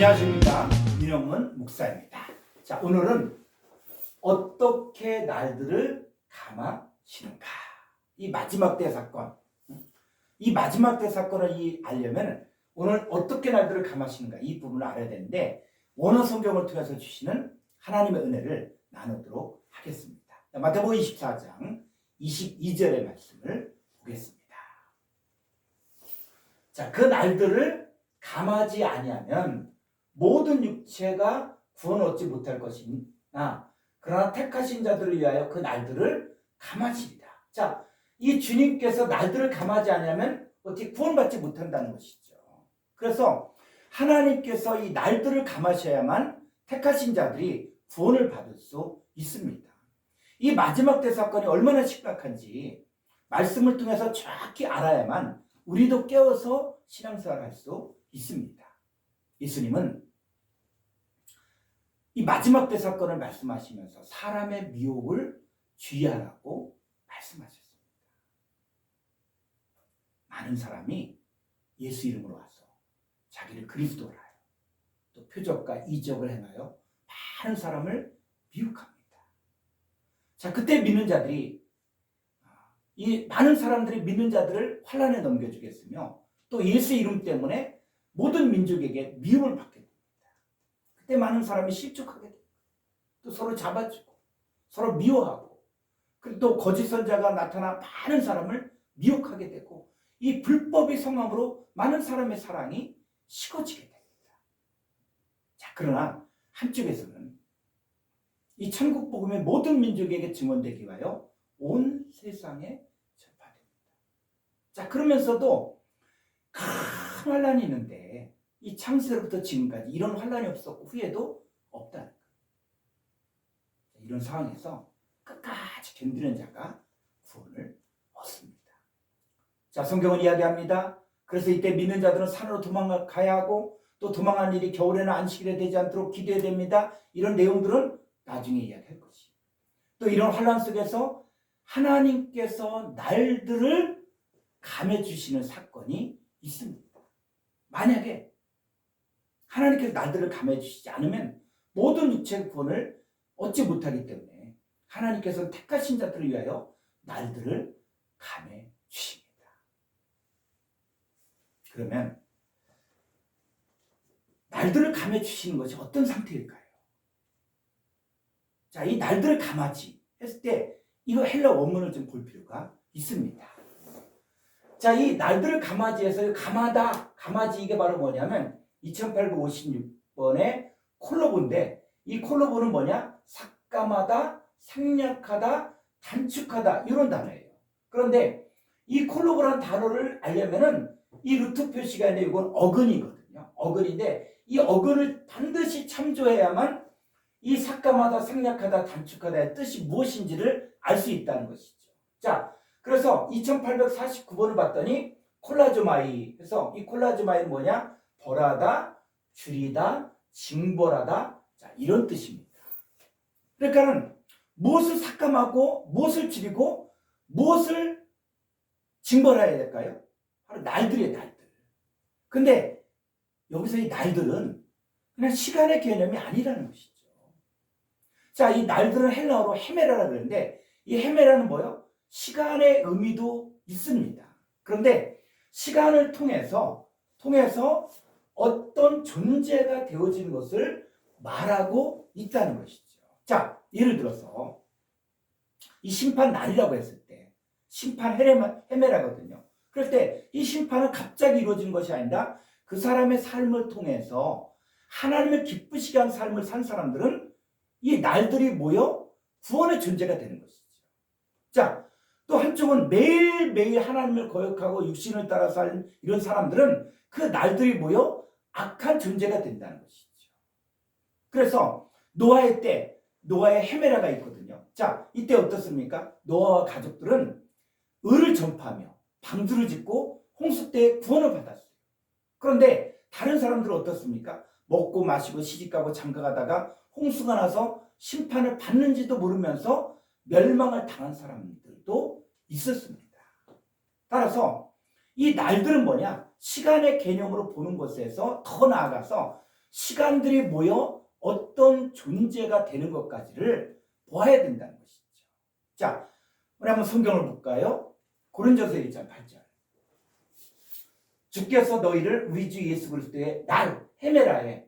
안녕하십니까 윤영문 목사입니다. 자 오늘은 어떻게 날들을 감아시는가 이 마지막 때 사건 이 마지막 때 사건을 이 알려면 오늘 어떻게 날들을 감아시는가 이 부분을 알아야 되는데 원어 성경을 통해서 주시는 하나님의 은혜를 나누도록 하겠습니다. 자, 마태복음 24장 22절의 말씀을 보겠습니다. 자, 그 날들을 감하지 아니하면 모든 육체가 구원 얻지 못할 것이나 그러나 택하신 자들을 위하여 그 날들을 감하시리라. 자, 이 주님께서 날들을 감하지 않으면 어떻게 구원받지 못한다는 것이죠. 그래서 하나님께서 이 날들을 감하셔야만 택하신 자들이 구원을 받을 수 있습니다. 이 마지막 때 사건이 얼마나 심각한지 말씀을 통해서 정확히 알아야만 우리도 깨워서 신앙생활을 할수 있습니다. 예수님은 이 마지막 때 사건을 말씀하시면서 사람의 미혹을 주의하라고 말씀하셨습니다. 많은 사람이 예수 이름으로 와서 자기를 그리스도라 해요. 또 표적과 이적을 행하여 많은 사람을 미혹합니다. 자, 그때 믿는 자들이 아, 이 많은 사람들이 믿는 자들을 환란에 넘겨주겠으며 또 예수 이름 때문에 모든 민족에게 미움을 받게 됩니다. 그때 많은 사람이 실족하게 됩니다. 또 서로 잡아주고 서로 미워하고 그리고 또 거짓 선자가 나타나 많은 사람을 미혹하게 되고 이 불법의 성함으로 많은 사람의 사랑이 식어지게 됩니다. 자, 그러나 한쪽에서는 이 천국 복음의 모든 민족에게 증언되기 위하여 온 세상에 전파됩니다. 자, 그러면서도 큰 환란이 있는데 이 창세로부터 지금까지 이런 환란이 없었고 후에도 없다는 거예요. 이런 상황에서 끝까지 견디는 자가 구원을 얻습니다. 자, 성경은 이야기합니다. 그래서 이때 믿는 자들은 산으로 도망가야 하고 또 도망한 일이 겨울에는 안식일에 되지 않도록 기도해야 됩니다. 이런 내용들은 나중에 이야기할 것이. 또 이런 환란 속에서 하나님께서 날들을 감해 주시는 사건이 있습니다. 만약에 하나님께서 날들을 감해 주시지 않으면 모든 육체 구원을 얻지 못하기 때문에 하나님께서는 택하신 자들을 위하여 날들을 감해 주십니다. 그러면 날들을 감해 주시는 것이 어떤 상태일까요? 자, 이 날들을 감하지 했을 때 이거 헬라 원문을 좀 볼 필요가 있습니다. 자, 이 날들을 감하지에서 감하다, 감하지 이게 바로 뭐냐면 2856번의 콜로보인데 이 콜로보는 뭐냐? 삭감하다, 생략하다, 단축하다 이런 단어예요. 그런데 이 콜로보라는 단어를 알려면은 이 루트 표시가 있는데 이건 어근이거든요. 어근인데 이 어근을 반드시 참조해야만 이 삭감하다, 생략하다, 단축하다의 뜻이 무엇인지를 알 수 있다는 것이죠. 자, 그래서 2849번을 봤더니 콜라조마이 해서 이 콜라조마이는 뭐냐? 벌하다, 줄이다, 징벌하다. 자, 이런 뜻입니다. 그러니까는 무엇을 삭감하고 무엇을 줄이고 무엇을 징벌해야 될까요? 바로 날들이에요, 날들. 근데 여기서 이 날들은 그냥 시간의 개념이 아니라는 것이죠. 자, 이 날들은 헬라어로 헤메라라 그러는데 이 헤메라는 뭐요? 시간의 의미도 있습니다. 그런데 시간을 통해서 통해서 어떤 존재가 되어지는 것을 말하고 있다는 것이죠. 자, 예를 들어서 이 심판 날이라고 했을 때 심판 헤레마, 헤메라거든요. 그럴 때 이 심판은 갑자기 이루어진 것이 아니라 그 사람의 삶을 통해서 하나님을 기쁘시게 한 삶을 산 사람들은 이 날들이 모여 구원의 존재가 되는 것이죠. 자, 또 한쪽은 매일매일 하나님을 거역하고 육신을 따라 사는 이런 사람들은 그 날들이 모여 악한 존재가 된다는 것이죠. 그래서 노아의 때, 노아의 헤메라가 있거든요. 자, 이때 어떻습니까? 노아와 가족들은 을을 전파하며 방주를 짓고 홍수 때 구원을 받았어요. 그런데 다른 사람들은 어떻습니까? 먹고 마시고 시집가고 장가가다가 홍수가 나서 심판을 받는지도 모르면서 멸망을 당한 사람들도 있었습니다. 따라서 이 날들은 뭐냐? 시간의 개념으로 보는 것에서 더 나아가서 시간들이 모여 어떤 존재가 되는 것까지를 보아야 된다는 것이죠. 자, 우리 한번 성경을 볼까요? 고린도서 1장 8절. 주께서 너희를 우리 주 예수 그리스도의 날 헤메라에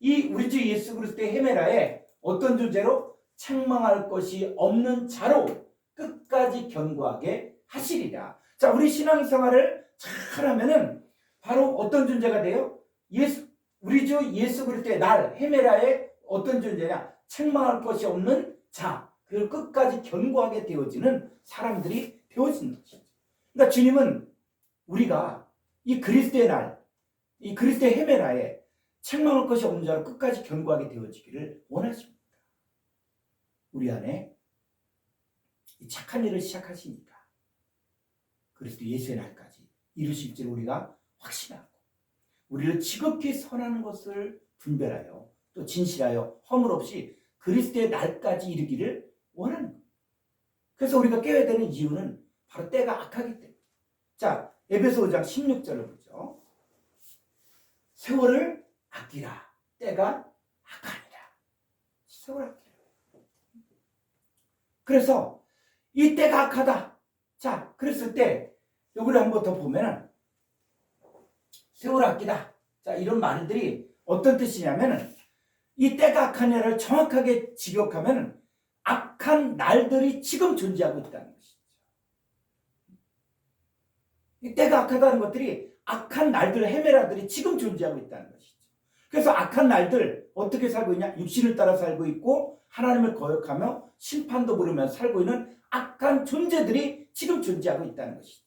이 우리 주 예수 그리스도의 헤메라에 어떤 존재로 책망할 것이 없는 자로 끝까지 견고하게 하시리라. 자, 우리 신앙생활을 잘하면은 바로 어떤 존재가 돼요? 예수 우리 주 예수 그리스도의 날 헤메라에 어떤 존재냐? 책망할 것이 없는 자. 그걸 끝까지 견고하게 되어지는 사람들이 되어지는 것이죠. 그러니까 주님은 우리가 이 그리스도의 날, 이 그리스도의 헤메라에 책망할 것이 없는 자로 끝까지 견고하게 되어지기를 원하십니다. 우리 안에 이 착한 일을 시작하시니까 그리스도 예수의 날까지 이루실 줄 우리가 확신하고 우리를 지극히 선하는 것을 분별하여 또 진실하여 허물 없이 그리스도의 날까지 이르기를 원하는 거예요. 그래서 우리가 깨어야 되는 이유는 바로 때가 악하기 때문에. 자, 에베소 5장 16절을 보죠. 세월을 아끼라. 때가 악하니라. 세월 아끼라. 그래서 이 때가 악하다. 자, 그랬을 때 여기를 한번 더 보면은 세월 아끼다. 자, 이런 말들이 어떤 뜻이냐면은 이 때가 악하냐를 정확하게 직역하면은 악한 날들이 지금 존재하고 있다는 것이죠. 이 때가 악하다는 것들이 악한 날들, 헤메라들이 지금 존재하고 있다는 것이죠. 그래서 악한 날들 어떻게 살고 있냐? 육신을 따라 살고 있고 하나님을 거역하며 심판도 모르면서 살고 있는 악한 존재들이 지금 존재하고 있다는 것이죠.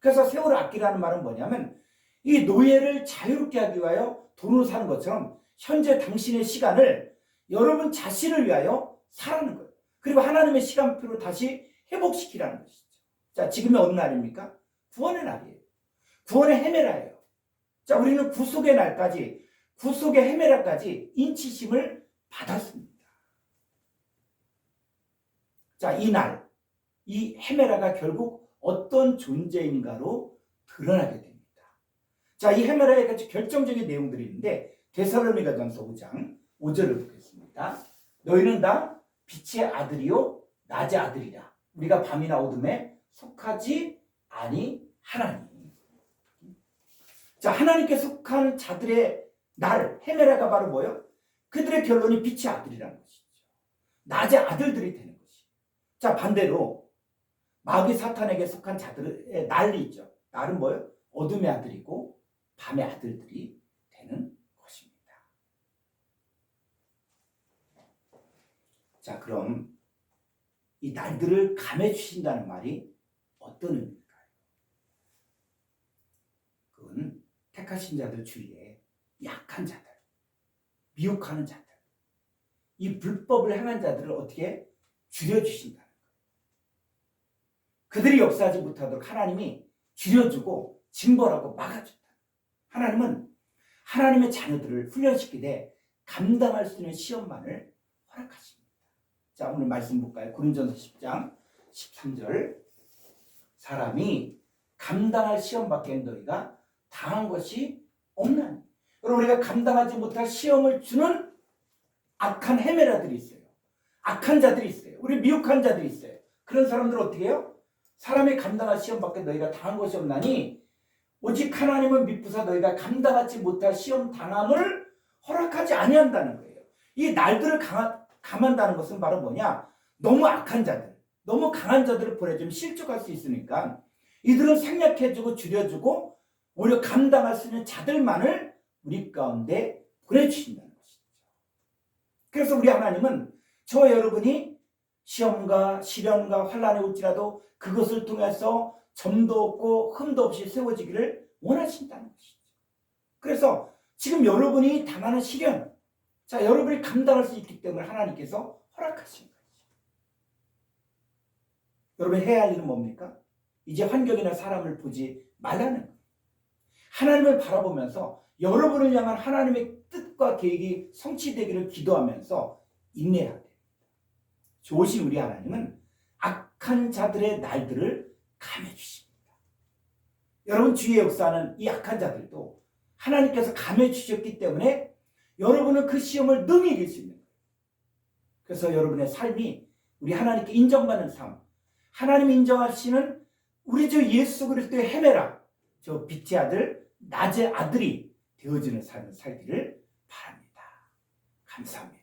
그래서 세월을 아끼라는 말은 뭐냐면 이 노예를 자유롭게 하기 위하여 돈으로 사는 것처럼 현재 당신의 시간을 여러분 자신을 위하여 살아는 거예요. 그리고 하나님의 시간표로 다시 회복시키라는 것이죠. 자, 지금이 어느 날입니까? 구원의 날이에요. 구원의 헤메라예요. 자, 우리는 구속의 날까지, 구속의 헤메라까지 인치심을 받았습니다. 자, 이 날, 이 헤메라가 결국 어떤 존재인가로 드러나게 됩니다. 자, 이 헤메라의 같이 결정적인 내용들이 있는데, 데살로니가 전서 5장 5절을 보겠습니다. 너희는 다 빛의 아들이요 낮의 아들이라. 우리가 밤이나 어둠에 속하지 아니하나니. 자, 하나님께 속한 자들의 날 헤메라가 바로 뭐요? 그들의 결론이 빛의 아들이라는 것이죠. 낮의 아들들이 되는 것이. 자, 반대로 마귀 사탄에게 속한 자들의 날이 있죠. 날은 뭐요? 어둠의 아들이고 밤의 아들들이 되는 것입니다. 자, 그럼 이 날들을 감해 주신다는 말이 어떤 의미일까요? 그건 택하신 자들 주위에 약한 자들, 미혹하는 자들, 이 불법을 행한 자들을 어떻게 줄여주신다는 거예요. 그들이 역사하지 못하도록 하나님이 줄여주고 징벌하고 막아준다. 하나님은 하나님의 자녀들을 훈련시키되 감당할 수 있는 시험만을 허락하십니다. 자, 오늘 말씀 볼까요? 고린전서 10장 13절. 사람이 감당할 시험밖에 너희가 당한 것이 없나니. 여러분 우리가 감당하지 못할 시험을 주는 악한 헤메라들이 있어요. 악한 자들이 있어요. 우리 미혹한 자들이 있어요. 그런 사람들 어떻게 해요? 사람이 감당할 시험밖에 너희가 당한 것이 없나니 오직 하나님은 미쁘사 너희가 감당하지 못할 시험 당함을 허락하지 아니한다는 거예요. 이 날들을 강하, 감한다는 것은 바로 뭐냐? 너무 악한 자들, 너무 강한 자들을 보내주면 실족할 수 있으니까 이들은 생략해주고 줄여주고 오히려 감당할 수 있는 자들만을 우리 가운데 보내주신다는 것이죠. 그래서 우리 하나님은 저 여러분이 시험과 시련과 환란에 올지라도 그것을 통해서 점도 없고 흠도 없이 세워지기를 원하신다는 것이죠. 그래서 지금 여러분이 당하는 시련, 자 여러분이 감당할 수 있기 때문에 하나님께서 허락하신 거죠. 여러분 해야 할 일은 뭡니까? 이제 환경이나 사람을 보지 말라는 거예요. 하나님을 바라보면서 여러분을 향한 하나님의 뜻과 계획이 성취되기를 기도하면서 인내해야 돼요. 좋으신 우리 하나님은 악한 자들의 날들을 감해 주십니다. 여러분 주위에 역사하는 이 악한 자들도 하나님께서 감해 주셨기 때문에 여러분은 그 시험을 능히 이길 수 있는 거예요. 그래서 여러분의 삶이 우리 하나님께 인정받는 삶, 하나님 인정하시는 우리 주 예수 그리스도의 헤매라 저 빛의 아들 낮의 아들이 되어지는 삶을 살기를 바랍니다. 감사합니다.